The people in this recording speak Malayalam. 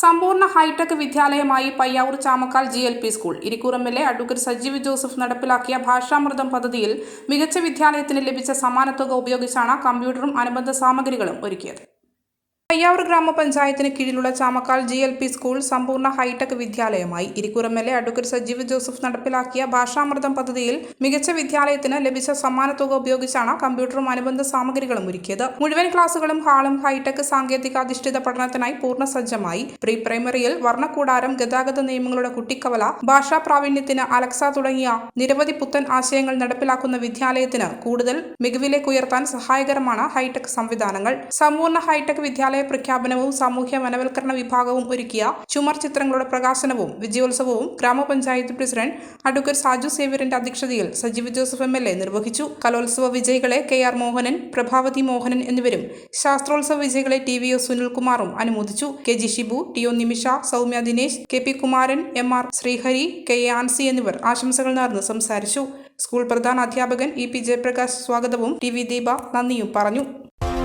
സമ്പൂർണ hi-tech വിദ്യാലയമായി Payyavoor Chamakkal G L P school. Irikkur L A advocate Sajeev Joseph നടപ്പിലാക്കിയ ഭാഷാമൃതം പദ്ധതിയിൽ മികച്ച വിദ്യാലയത്തിന് ലഭിച്ച സമ്മാനത്തുക ഉപയോഗിച്ചാണ് കമ്പ്യൂട്ടറും അനുബന്ധ സാമഗ്രികളും ഒരുക്കിയത്. പയ്യാവൂർ ഗ്രാമപഞ്ചായത്തിന് കീഴിലുള്ള Chamakkal G L P school സമ്പൂർണ hi-tech വിദ്യാലയമായി. Irikkur M L A advocate Sajeev Joseph നടപ്പിലാക്കിയ ഭാഷാമൃതം പദ്ധതിയിൽ മികച്ച വിദ്യാലയത്തിന് ലഭിച്ച സമ്മാന തുക ഉപയോഗിച്ചാണ് കമ്പ്യൂട്ടറും അനുബന്ധ സാമഗ്രികളും ഒരുക്കിയത്. മുഴുവൻ ക്ലാസുകളും ഹാളും ഹൈടെക് സാങ്കേതികാധിഷ്ഠിത പഠനത്തിനായി പൂർണ സജ്ജമായി പ്രീ പ്രൈമറിയിൽ വർണക്കൂടാരം ഗതാഗത നിയമങ്ങളുടെ കുട്ടിക്കവല ഭാഷാ പ്രാവീണ്യത്തിന് അലക്സ തുടങ്ങിയ നിരവധി പുത്തൻ ആശയങ്ങൾ നടപ്പിലാക്കുന്ന വിദ്യാലയത്തിന് കൂടുതൽ മികവിലേക്ക് ഉയർത്താൻ സഹായകരമാണ് ഹൈടെക് സംവിധാനങ്ങൾ. സമ്പൂർണ ഹൈടെക് വിദ്യാലയ പ്രഖ്യാപനവും സാമൂഹ്യ വനവൽക്കരണ വിഭാഗവും ഒരുക്കിയ ചുമർ ചിത്രങ്ങളുടെ പ്രകാശനവും വിജയോത്സവവും ഗ്രാമപഞ്ചായത്ത് പ്രസിഡന്റ് അഡ്വക്കേറ്റ് സാജു സേവ്യറിന്റെ അധ്യക്ഷതയിൽ Sajeev Joseph M L A നിർവഹിച്ചു. കലോത്സവ വിജയികളെ കെ ആർ മോഹനൻ പ്രഭാവതി മോഹനൻ എന്നിവരും ശാസ്ത്രോത്സവ വിജയികളെ ടി വി ഒ സുനിൽകുമാറും അനുമോദിച്ചു. K G Shibu T O Nimisha Soumya Dinesh K P Kumaran M R Sreehari K Ancy എന്നിവർ ആശംസകൾ നേർന്ന് സംസാരിച്ചു. സ്കൂൾ പ്രധാന അധ്യാപകൻ ഇ പി ജയപ്രകാശ് സ്വാഗതവും ടി വി ദീപ നന്ദിയും പറഞ്ഞു.